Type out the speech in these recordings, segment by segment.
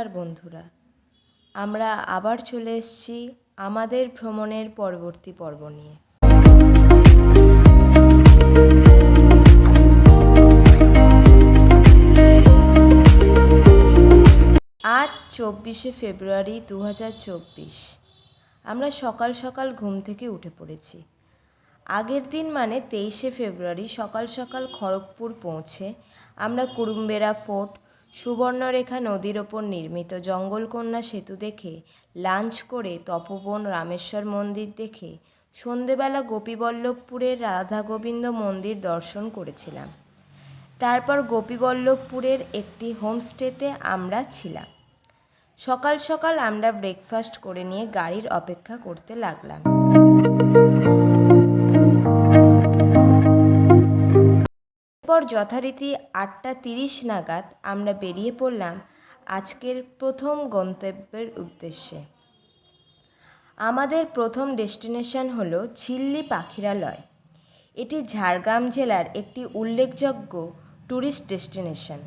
নমস্কার বন্ধুরা। আমরা আবার চলে এসেছি আমাদের ভ্রমণের পরবর্তী পর্ব নিয়ে। আজ চব্বিশে ফেব্রুয়ারি দু হাজার চব্বিশ। আমরা সকাল সকাল ঘুম থেকে উঠে পড়েছি। আগের দিন মানে তেইশে ফেব্রুয়ারি সকাল সকাল খড়গপুর পৌঁছে আমরা কুরুম্বেরা ফোর্ট সুবর্ণরেখা নদীর ওপর নির্মিত জঙ্গলকন্যা সেতু দেখে, লাঞ্চ করে তপবন রামেশ্বর মন্দির দেখে সন্ধেবেলা গোপীবল্লভপুরের রাধা গোবিন্দ মন্দির দর্শন করেছিলাম। তারপর গোপীবল্লভপুরের একটি হোমস্টেতে আমরা ছিলাম। সকাল সকাল আমরা ব্রেকফাস্ট করে নিয়ে গাড়ির অপেক্ষা করতে লাগলাম। যথারীতি আটটা তিরিশ নাগাদ আমরা বেরিয়ে পড়লাম আজকের প্রথম গন্তব্যের উদ্দেশ্যে। আমাদের প্রথম ডেস্টিনেশন হলো ঝিল্লি পাখিরালয়। এটি ঝাড়গ্রাম জেলার একটি উল্লেখযোগ্য ট্যুরিস্ট ডেস্টিনেশন।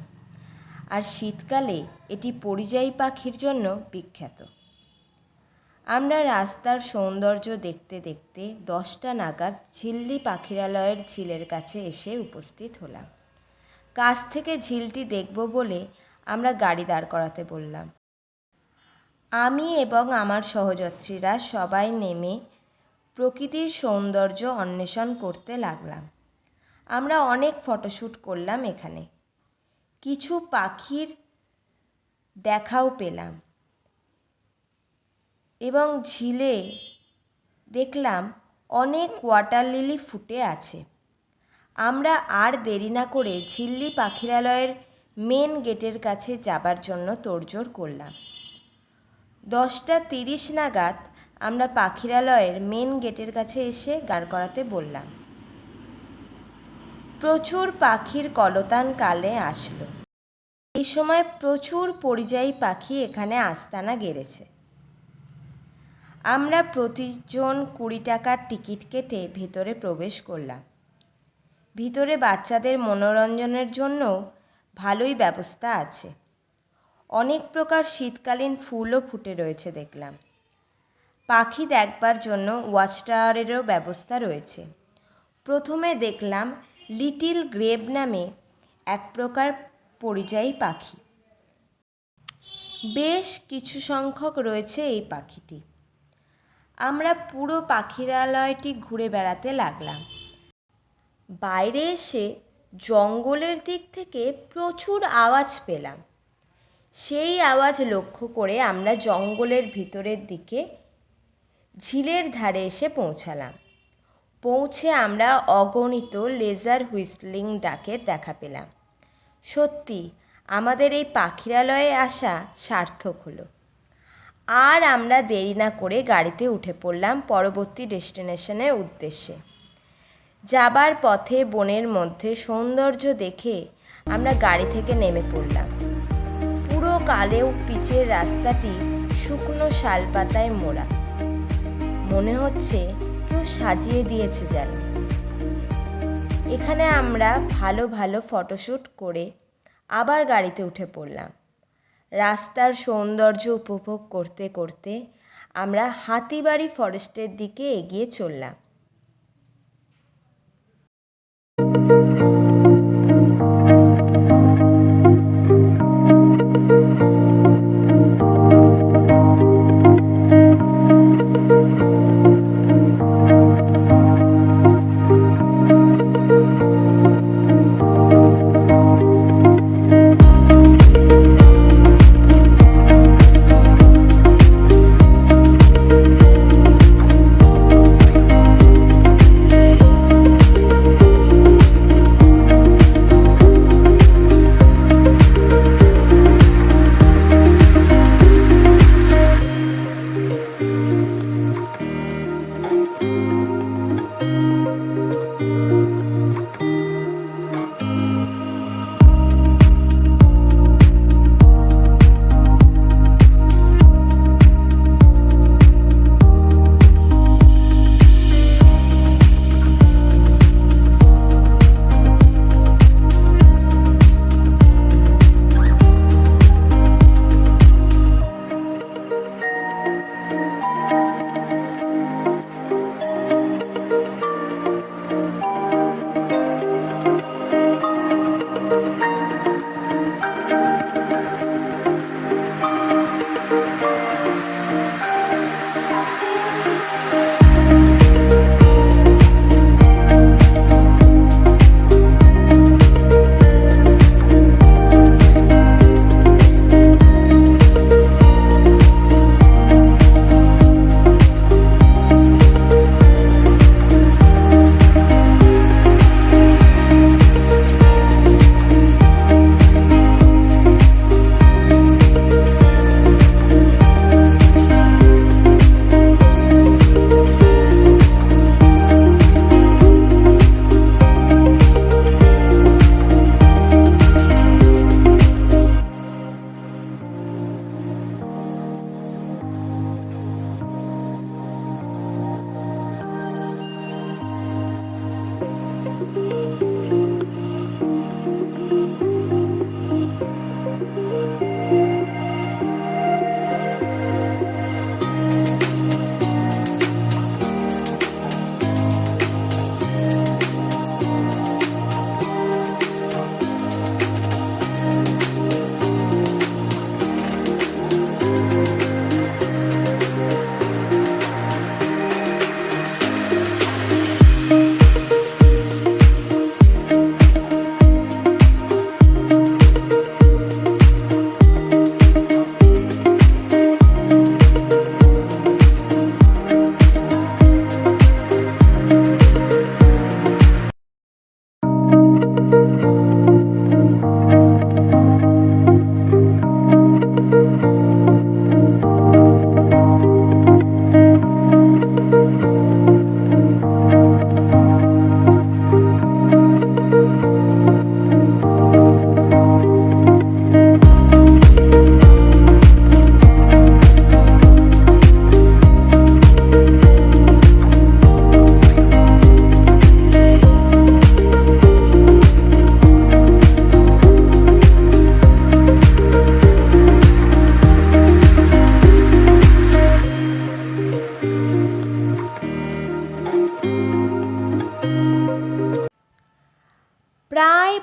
আর শীতকালে এটি পরিযায়ী পাখির জন্য বিখ্যাত। আমরা রাস্তার সৌন্দর্য দেখতে দেখতে দশটা নাগাদ ঝিল্লি পাখিরালয়ের ঝিলের কাছে এসে উপস্থিত হলাম। কাছ থেকে ঝিলটি দেখব বলে আমরা গাড়ি দাঁড় করাতে বললাম। আমি এবং আমার সহযাত্রীরা সবাই নেমে প্রকৃতির সৌন্দর্য অন্বেষণ করতে লাগলাম। আমরা অনেক ফটোশ্যুট করলাম এখানে। কিছু পাখির দেখাও পেলাম। এবং ঝিলে দেখলাম অনেক ওয়াটার লিলি ফুটে আছে। আমরা আর দেরি না করে ঝিল্লি পাখিরালয়ের মেন গেটের কাছে যাবার জন্য তোড়জোড় করলাম। দশটা তিরিশ নাগাদ আমরা পাখিরালয়ের মেন গেটের কাছে এসে গাড় করাতে বললাম। প্রচুর পাখির কলতান কালে আসলো। এই সময় প্রচুর পরিযায়ী পাখি এখানে আস্তানা গেড়েছে। আমরা প্রতিজন কুড়ি টাকার টিকিট কেটে ভেতরে প্রবেশ করলাম। ভিতরে বাচ্চাদের মনোরঞ্জনের জন্য ভালোই ব্যবস্থা আছে। অনেক প্রকার শীতকালীন ফুলও ফুটে রয়েছে দেখলাম। পাখি দেখবার জন্য ওয়াচ টাওয়ারেরও ব্যবস্থা রয়েছে। প্রথমে দেখলাম লিটিল গ্রেব নামে এক প্রকার পরিযায়ী পাখি। বেশ কিছু সংখ্যক রয়েছে এই পাখিটি। আমরা পুরো পাখিরালয়টি ঘুরে বেড়াতে লাগলাম। বাইরে এসে জঙ্গলের দিক থেকে প্রচুর আওয়াজ পেলাম। সেই আওয়াজ লক্ষ্য করে আমরা জঙ্গলের ভিতরের দিকে ঝিলের ধারে এসে পৌঁছালাম। পৌঁছে আমরা অগণিত লেজার হুইসলিং ডাকের দেখা পেলাম। সত্যি, আমাদের এই পাখিরালয়ে আসা সার্থক হলো। আর আমরা দেরি না করে গাড়িতে উঠে পড়লাম পরবর্তী ডেস্টিনেশনের উদ্দেশ্যে। যাবার পথে বনের মধ্যে সৌন্দর্য দেখে আমরা গাড়ি থেকে নেমে পড়লাম। পুরো কালেও পিচের রাস্তাটি শুকনো শালপাতায় মোড়া। মনে হচ্ছে কেউ সাজিয়ে দিয়েছে যেন। এখানে আমরা ভালো ভালো ফটোশ্যুট করে আবার গাড়িতে উঠে পড়লাম। রাস্তার সৌন্দর্য উপভোগ করতে করতে আমরা হাতিবাড়ি ফরেস্টের দিকে এগিয়ে চললাম।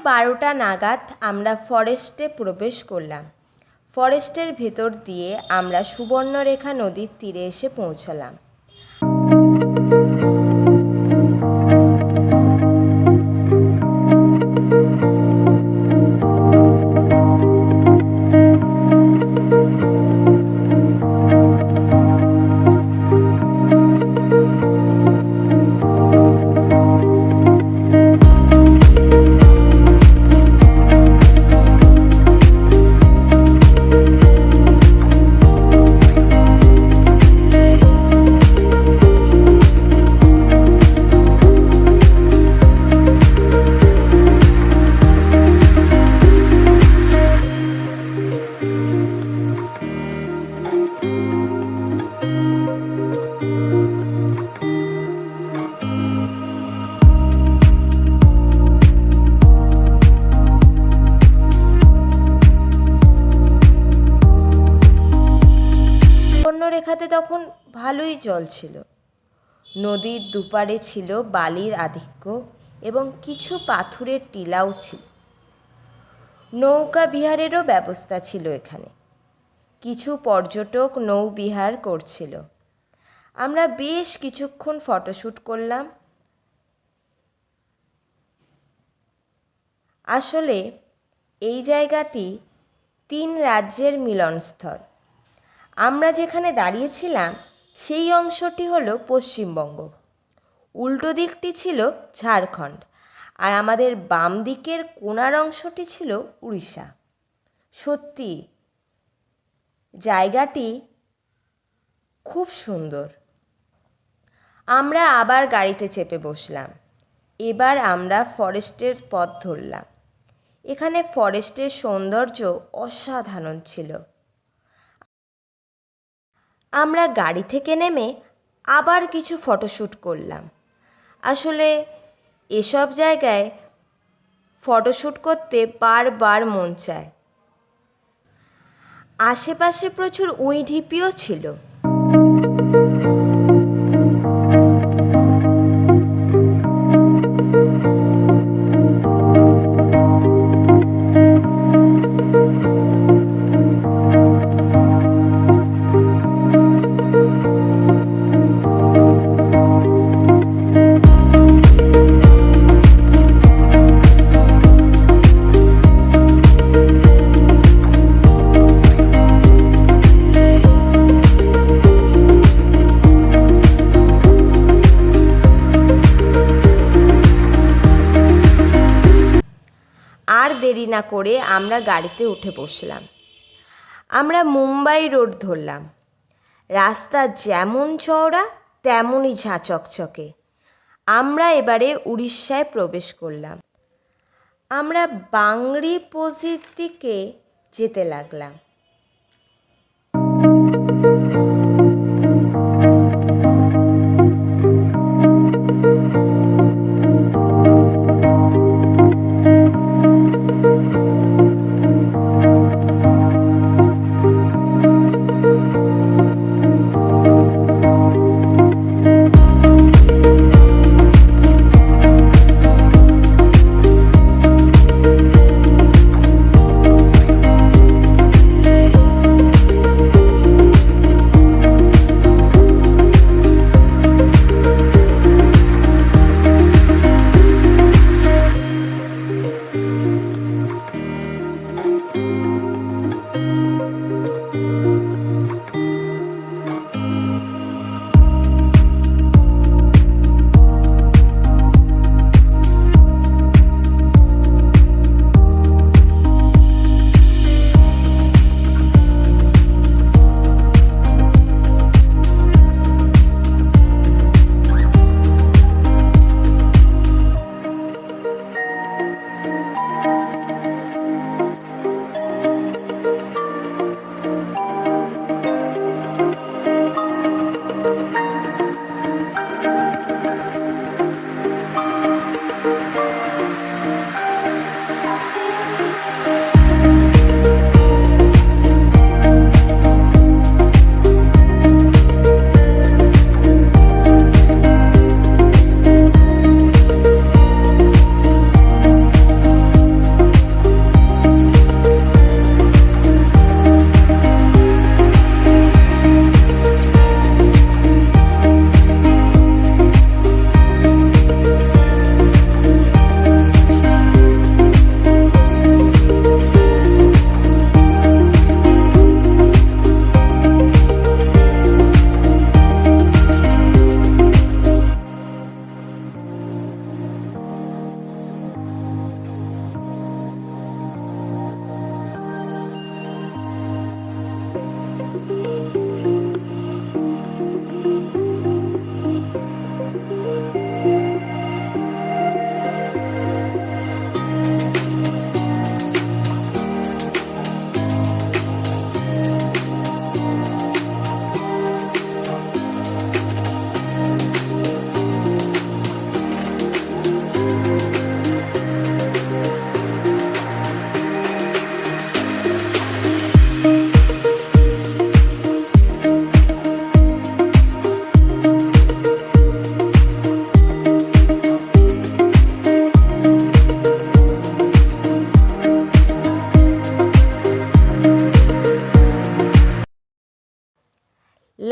বারোটা নাগাদ আমরা ফরেস্টে প্রবেশ করলাম। ফরেস্টের ভেতর দিয়ে আমরা সুবর্ণরেখা নদীর তীরে এসে পৌঁছলাম। ভালোই জল ছিল। নদীর দুপারে ছিল বালির আধিক্য এবং কিছু পাথুরের টিলাও ছিল। নৌকা বিহারেরও ব্যবস্থা ছিল এখানে। কিছু পর্যটক নৌবিহার করছিল। আমরা বেশ কিছুক্ষণ ফটোশ্যুট করলাম। আসলে এই জায়গাটি তিন রাজ্যের মিলনস্থল। আমরা যেখানে দাঁড়িয়েছিলাম সেই অংশটি হল পশ্চিমবঙ্গ। উল্টো দিকটি ছিল ঝাড়খণ্ড আর আমাদের বাম দিকের কোনার অংশটি ছিল উড়িষ্যা। সত্যি, জায়গাটি খুব সুন্দর। আমরা আবার গাড়িতে চেপে বসলাম। এবার আমরা ফরেস্টের পথ ধরলাম। এখানে ফরেস্টের সৌন্দর্য অসাধারণ ছিল। আমরা গাড়ি থেকে নেমে আবার কিছু ফটোশ্যুট করলাম। আসলে এসব জায়গায় ফটোশ্যুট করতে বারবার মন চায়। আশেপাশে প্রচুর উইঢিপিও ছিল। আমরা গাড়িতে উঠে বসলাম। আমরা মুম্বাই রোড ধরলাম। রাস্তা যেমন চওড়া, তেমনই ঝাঁ চকচকে। আমরা এবারে উড়িষ্যায় প্রবেশ করলাম। আমরা বাংরি পজির দিকে যেতে লাগলাম।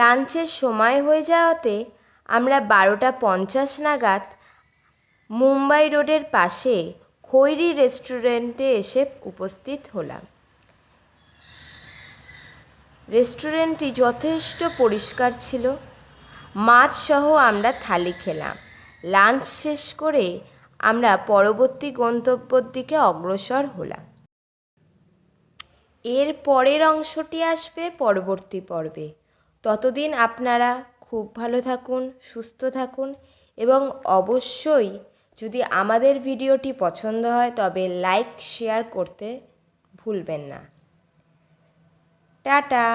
লাঞ্চের সময় হয়ে যাওয়াতে আমরা বারোটা পঞ্চাশ নাগাদ মুম্বাই রোডের পাশে খৈরি রেস্টুরেন্টে এসে উপস্থিত হলাম। রেস্টুরেন্টটি যথেষ্ট পরিষ্কার ছিল। মাছসহ আমরা থালি খেলাম। লাঞ্চ শেষ করে আমরা পরবর্তী গন্তব্যর দিকে অগ্রসর হলাম। এর পরের অংশটি আসবে পরবর্তী পর্বে। ততদিন আপনারা খুব ভালো থাকুন, সুস্থ থাকুন এবং অবশ্যই যদি আমাদের ভিডিওটি পছন্দ হয় তবে লাইক, শেয়ার করতে ভুলবেন না। টাটা!